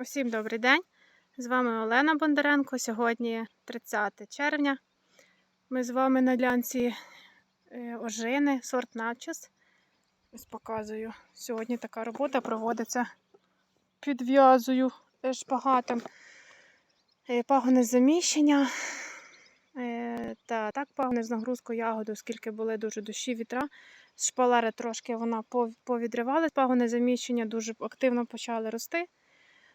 Усім добрий день! З вами Олена Бондаренко. Сьогодні 30 червня. Ми з вами на ділянці е, ожини, сорт начос. Ось показую. Сьогодні така робота проводиться. Підв'язую шпагатом е, пагони заміщення. Е, Та так пагони з нагрузкою ягоду, оскільки були дуже дощі вітра. З шпалери трошки вона пов- повідривалась, пагони заміщення дуже активно почали рости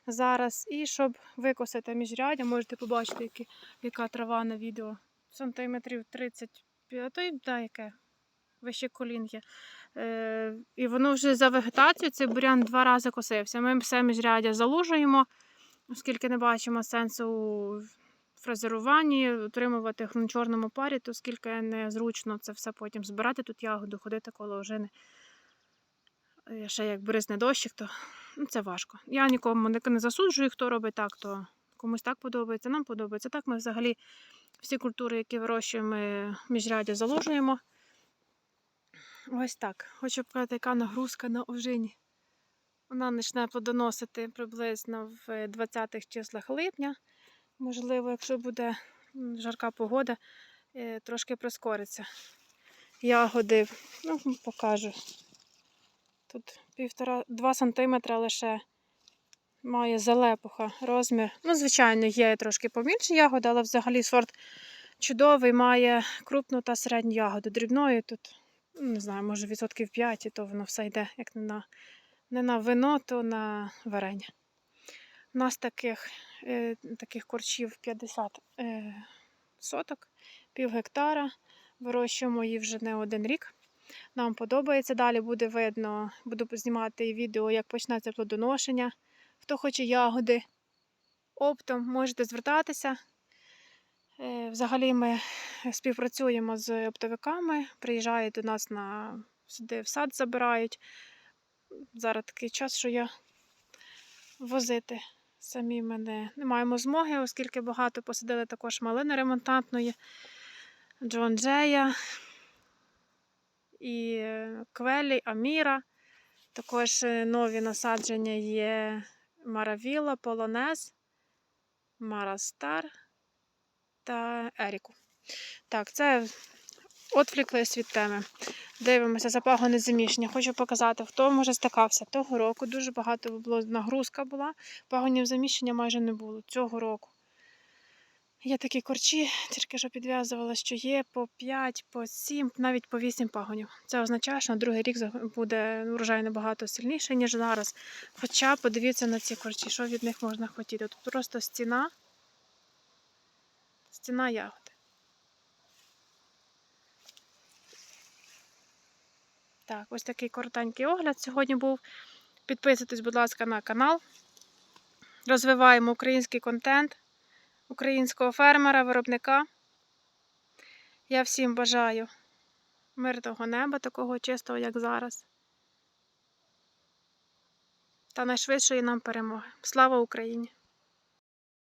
зараз. І щоб викосити міжрядя, можете побачити, які, яка трава на відео. Сантиметрів 35, то й да, яке вище колін є. Е, і воно вже за вегетацією, цей бурян два рази косився. Ми все міжрядя залужуємо, оскільки не бачимо сенсу у фрезеруванні, утримувати в чорному парі, оскільки незручно це все потім збирати тут ягоду, ходити коло ожини. Е, Ще як бризне дощик, то це важко. Я нікому не, засуджую, хто робить так, то комусь так подобається, нам подобається. Так ми взагалі всі культури, які вирощуємо, ми міжрядя заложуємо. Ось так. Хочу показати, яка нагрузка на ожині. Вона почне плодоносити приблизно в 20-х числах липня. Можливо, якщо буде жарка погода, е, трошки прискориться. Ягоди, ну, покажу. Тут півтора, два сантиметра лише має залепуха розмір. Ну, звичайно, є трошки побільше ягоди, але взагалі сорт чудовий, має крупну та середню ягоду. Дрібної тут, ну, не знаю, може відсотків 5, і то воно все йде як не на, не на вино, то на варення. У нас таких, е, таких корчів 50 е, соток, пів гектара. Вирощуємо її вже не один рік. Нам подобається. Далі буде видно, буду знімати відео, як почнеться плодоношення. Хто хоче ягоди оптом, можете звертатися. Е, Взагалі ми співпрацюємо з оптовиками, приїжджають до нас на сюди в сад забирають. Зараз такий час, що я возити самі мене не маємо змоги, оскільки багато посадили також малини ремонтантної, Джон Джея і е, Квелі, Аміра. Також е, нові насадження є Маравіла, Полонез, Марастар та Еріку. Так, це відвліклись від теми. Дивимося за пагони заміщення. Хочу показати, хто може стикався. Того року дуже багато було нагрузка була, пагонів заміщення майже не було цього року. Є такі корчі, тільки що підв'язувала, що є по 5, по 7, навіть по 8 пагонів. Це означає, що на другий рік буде урожай набагато сильніший, ніж зараз. Хоча подивіться на ці корчі, що від них можна хотіти. Тут просто стіна, стіна ягоди. Так, ось такий коротенький огляд сьогодні був. Підписуйтесь, будь ласка, на канал. Розвиваємо український контент українського фермера, виробника. Я всім бажаю мирного неба, такого чистого, як зараз. Та найшвидшої нам перемоги. Слава Україні!